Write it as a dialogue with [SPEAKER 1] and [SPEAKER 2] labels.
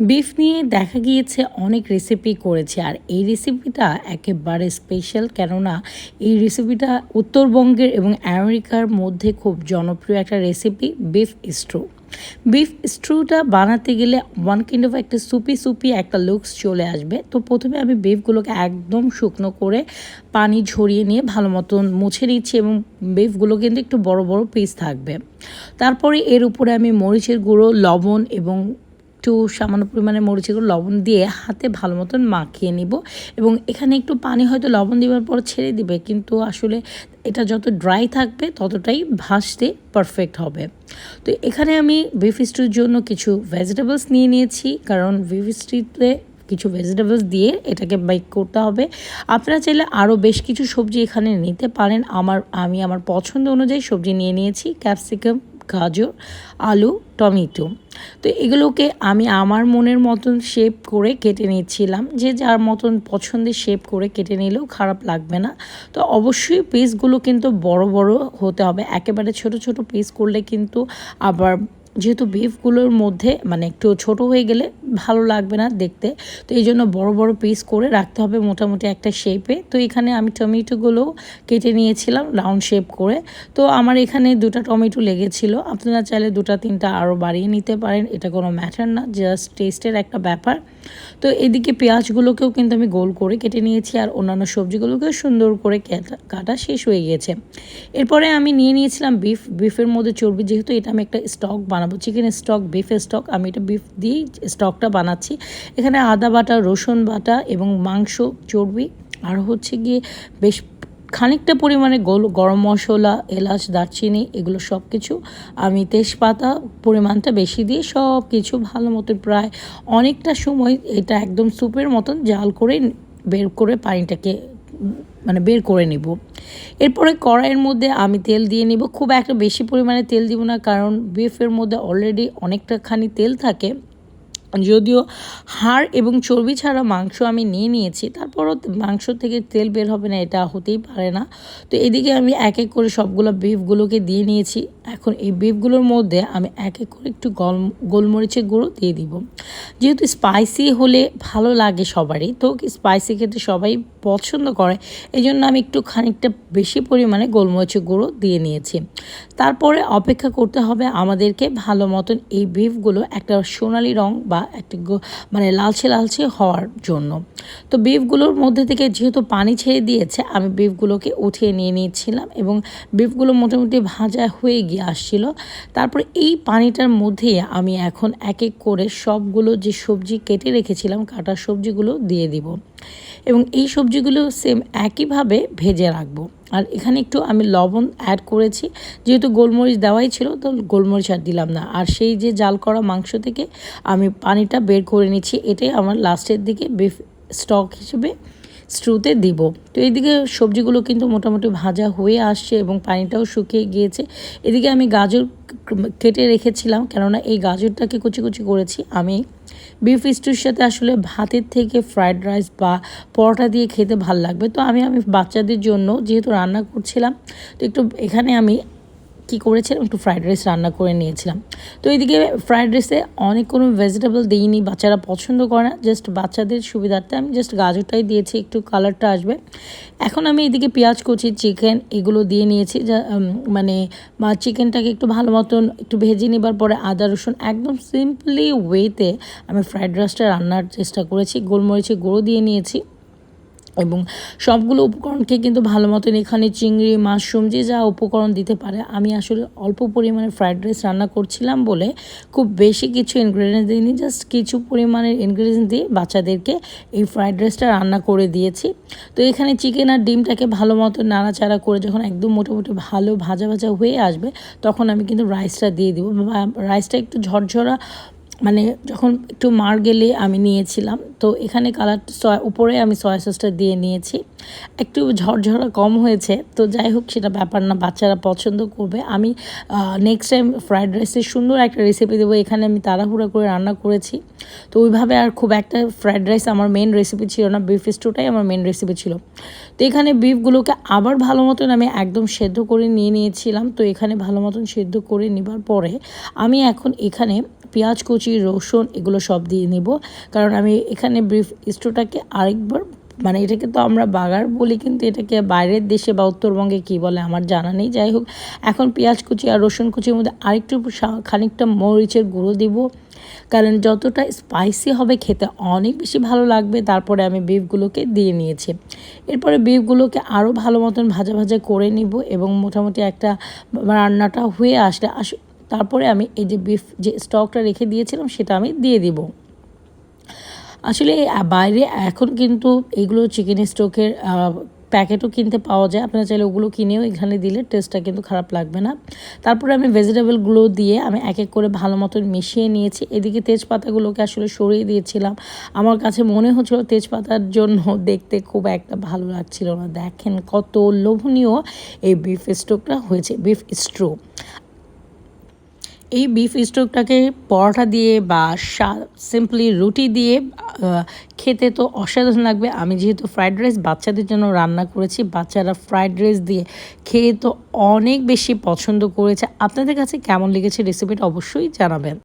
[SPEAKER 1] Beef নিয়ে দেখা গিয়েছে অনেক রেসিপি করেছে, আর এই রেসিপিটা একেবারে স্পেশাল কেননা এই রেসিপিটা উত্তরবঙ্গের এবং আমেরিকার মধ্যে খুব জনপ্রিয় একটা রেসিপি বিফ স্ট্রু বিফ স্ট্রুটা বানাতে গেলে ওয়ান কাইন্ড অফ একটা সুপি সুপি একটা লুকস চলে আসবে। তো প্রথমে আমি বিফগুলোকে একদম শুকনো করে পানি ঝরিয়ে নিয়ে ভালো মতন মুছে নিচ্ছি এবং বিফগুলো কিন্তু একটু বড় বড় পিস থাকবে। তারপরে এর উপরে আমি মরিচের গুঁড়ো, লবণ এবং একটু সামান্য পরিমাণে মরিচের লবণ দিয়ে হাতে ভালো মতন মাখিয়ে নিব। এবং এখানে একটু পানি হয়তো লবণ দেওয়ার পর ছেড়ে দিবে, কিন্তু আসলে এটা যত ড্রাই থাকবে, ততটাই ভাসতে পারফেক্ট হবে। তো এখানে আমি বিফ স্টুর জন্য কিছু ভেজিটেবলস নিয়ে নিয়েছি, কারণ বিফ স্ট্রিতে কিছু ভেজিটেবলস দিয়ে এটাকে বাইক করতে হবে। আপনারা চাইলে আরও বেশ কিছু সবজি এখানে নিতে পারেন। আমার, আমি আমার পছন্দ অনুযায়ী সবজি নিয়ে নিয়েছি ক্যাপসিকাম গাজর, আলু, টমেটো। তো এগুলোকে আমি আমার মনের মতন শেপ করে কেটে নিচ্ছিলাম। যে যার মতন পছন্দের শেপ করে কেটে নিলেও খারাপ লাগবে না। তো অবশ্যই পিসগুলো কিন্তু বড় বড় হতে হবে। একেবারে ছোট ছোট পিস করলে কিন্তু আবার যেহেতু বিফগুলোর মধ্যে মানে একটু ছোট হয়ে গেলে ভালো লাগবে না দেখতে, তো এই জন্য বড় বড় পিস করে রাখতে হবে মোটামুটি একটা শেপে তো এখানে আমি টমেটোগুলো কেটে নিয়েছিলাম রাউন্ড শেপ করে। তো আমার এখানে দুটা টমেটো লেগেছিল। আপনারা চাইলে দুটা, তিনটা আরও বাড়িয়ে নিতে পারেন, এটা কোনো ম্যাটার না জাস্ট টেস্টের একটা ব্যাপার। তো এদিকে পেঁয়াজগুলোকেও কিন্তু আমি গোল করে কেটে নিয়েছি, আর অন্যান্য সবজিগুলোকেও সুন্দর করে কাটা শেষ হয়ে গিয়েছে এরপরে আমি নিয়ে নিয়েছিলাম বিফ বিফের মধ্যে চর্বি, যেহেতু এটা আমি একটা স্টক বানাবো চিকেন স্টক বিফের স্টক আমি এটা বিফ দিয়েই স্টকটা বানাচ্ছি। এখানে আদা বাটা, রসুন বাটা এবং মাংস, চর্বি আর হচ্ছে গিয়ে বেশ খানিকটা পরিমাণে গোল, গরম মশলা, এলাচ, দারচিনি এগুলো সব কিছু আমি তেজপাতা পরিমাণটা বেশি দিয়ে সব কিছু ভালো মতো প্রায় অনেকটা সময় এটা একদম স্যুপের মতন জাল করে বের করে পানিটাকে মানে বের করে নিব। এরপরে কড়াইয়ের মধ্যে আমি তেল দিয়ে নিব। খুব একটা বেশি পরিমাণে তেল দিব না, কারণ বিফের মধ্যে অলরেডি অনেকটা খানি তেল থাকে। যদিও হাড় এবং চর্বি ছাড়া মাংস আমি নিয়ে নিয়েছি, তারপরও মাংস থেকে তেল বের হবে না, এটা হতেই পারে না। তো এদিকে আমি এক এক করে সবগুলো বিফগুলোকে দিয়ে নিয়েছি। এখন এই বিফগুলোর মধ্যে আমি এক এক করে একটু গল, গোলমরিচের গুঁড়ো দিয়ে দিব। যেহেতু স্পাইসি হলে ভালো লাগে সবারই, তো স্পাইসি খেতে সবাই পছন্দ করে এই জন্য আমি একটু খানিকটা বেশি পরিমাণে গোলমরিচের গুঁড়ো দিয়ে নিয়েছি। তারপরে অপেক্ষা করতে হবে আমাদেরকে ভালো মতন এই বিফগুলো একটা সোনালি রং বা একটা মানে লালচে লালচে হওয়ার জন্য। তো বিফগুলোর মধ্যে থেকে যেহেতু পানি ছেড়ে দিয়েছে, আমি বিফগুলোকে উঠিয়ে নিয়ে নিয়েছিলাম এবং বিফগুলো মোটামুটি ভাজা হয়ে গিয়ে আসছিল। তারপরে এই পানিটার মধ্যে আমি এখন এক এক করে সবগুলো যে সবজি কেটে রেখেছিলাম, কাটা সবজিগুলো দিয়ে দিব। এবং এই সবজিগুলো সেম একইভাবে ভেজে রাখব। আর এখানে একটু আমি লবণ অ্যাড করেছি। যেহেতু গোলমরিচ দেওয়াই ছিল, তো গোলমরিচ আর দিলাম না। আর সেই যে জাল করা মাংস থেকে আমি পানিটা বের করে নিচ্ছি। এটাই আমার লাস্টের দিকে বিফ স্টক হিসেবে। স্ট্রুতে দিব। তো এইদিকে সবজিগুলো কিন্তু মোটামুটি ভাজা হয়ে আসছে এবং পানিটাও শুকিয়ে গিয়েছে। এদিকে আমি গাজর কেটে রেখেছিলাম, কেননা এই গাজরটাকে কুচি কুচি করেছি আমি। বিফ স্টুর সাথে আসলে ভাতের থেকে ফ্রায়েড রাইস বা পরোটা দিয়ে খেতে ভালো লাগবে। তো আমি আমি বাচ্চাদের জন্য যেহেতু রান্না করছিলাম, তো একটু এখানে আমি কী করেছিলাম? একটু ফ্রাইড রাইস রান্না করে নিয়েছিলাম। তো এইদিকে ফ্রাইড রাইসে অনেক কোনো ভেজিটেবল দিইনি, বাচ্চারা পছন্দ করে না। জাস্ট বাচ্চাদের সুবিধার্থে আমি জাস্ট গাজরটাই দিয়েছি, একটু কালারটা আসবে। এখন আমি এদিকে পেঁয়াজ কুচি চিকেন এগুলো দিয়ে নিয়েছি, যা মানে বা চিকেনটাকে একটু ভালো মতন একটু ভেজে নেবার পরে আদা, রসুন একদম সিম্পলি ওয়েতে আমি ফ্রাইড রাইসটা রান্নার চেষ্টা করেছি। গোলমরিচে গুঁড়ো দিয়ে নিয়েছি। এবং সবগুলো উপকরণকে কিন্তু ভালো মতন এখানে চিংড়ি, মাশরুম, যে যা উপকরণ দিতে পারে। আমি আসলে অল্প পরিমাণে ফ্রাইড রাইস রান্না করছিলাম বলে খুব বেশি কিছু ইনগ্রেডিয়েন্টস দিইনি জাস্ট কিছু পরিমাণের ইনগ্রেডিয়েন্টস দিয়ে বাচ্চাদেরকে এই ফ্রাইড রাইসটা রান্না করে দিয়েছি। তো এখানে চিকেন আর ডিমটাকে ভালো মতো নাড়াচাড়া করে যখন একদম মোটামুটি ভালো ভাজা ভাজা হয়ে আসবে, তখন আমি কিন্তু রাইসটা দিয়ে দিব। রাইসটা একটু ঝরঝরা মানে যখন একটু মার গেলে আমি নিয়েছিলাম, তো এখানে কালার সয়া উপরে আমি সয়া সসটা দিয়ে নিয়েছি। একটু ঝরঝরা কম হয়েছে, তো যাই হোক সেটা ব্যাপার না, বাচ্চারা পছন্দ করবে। আমি নেক্সট টাইম ফ্রায়েড রাইসের সুন্দর একটা রেসিপি দেবো। এখানে আমি তাড়াহুড়া করে রান্না করেছি। তো ওইভাবে আর খুব একটা ফ্রায়েড রাইস আমার মেন রেসিপি ছিল না বিফ স্টুটাই আমার মেন রেসিপি ছিল। তো এখানে বিফগুলোকে আবার ভালো মতন আমি একদম সেদ্ধ করে নিয়ে নিয়েছিলাম। তো এখানে ভালো মতন সেদ্ধ করে নেবার পরে আমি এখন এখানে পেঁয়াজ কুচি কুচি রসুন এগুলো সব দিয়ে নেব। কারণ আমি এখানে বিফ স্টোটাকে আরেকবার মানে এটাকে তো আমরা বাগার বলি, কিন্তু এটাকে বাইরের দেশে বা উত্তরবঙ্গে কী বলে আমার জানা নেই। যাই হোক, এখন পেঁয়াজ কুচি আর রসুন কুচির মধ্যে আরেকটু খানিকটা মরিচের গুঁড়ো দিব। কারণ যতটা স্পাইসি হবে খেতে অনেক বেশি ভালো লাগবে। তারপরে আমি বিফগুলোকে দিয়ে নিয়েছি। এরপরে বিফগুলোকে আরও ভালো মতন ভাজা ভাজা করে নিব এবং মোটামুটি একটা রান্নাটা হয়ে আসলে আস তারপরে আমি এই যে বিফ যে স্টকটা রেখে দিয়েছিলাম, সেটা আমি দিয়ে দিব। আসলে বাইরে এখন কিন্তু এগুলো চিকেন স্টোকের প্যাকেটও কিনতে পাওয়া যায়। আপনারা চাইলে ওগুলো কিনেও এখানে দিলে টেস্টটা কিন্তু খারাপ লাগবে না। তারপরে আমি ভেজিটেবলগুলো দিয়ে আমি এক এক করে ভালো মতন মিশিয়ে নিয়েছি। এদিকে তেজপাতাগুলোকে আসলে সরিয়ে দিয়েছিলাম। আমার কাছে মনে হচ্ছিল তেজপাতার জন্য দেখতে খুব একটা ভালো লাগছিল না। দেখেন কত লোভনীয় এই বিফ স্টোকটা হয়েছে। বিফ স্ট্রো এই বিফ স্টোকটাকে পরোটা দিয়ে বা সিম্পলি রুটি দিয়ে খেতে তো অসাধারণ লাগবে। আমি যেহেতু ফ্রায়েড রাইস বাচ্চাদের জন্য রান্না করেছি, বাচ্চারা ফ্রায়েড রাইস দিয়ে খেয়ে তো অনেক বেশি পছন্দ করেছে। আপনাদের কাছে কেমন লেগেছে রেসিপিটা অবশ্যই জানাবেন।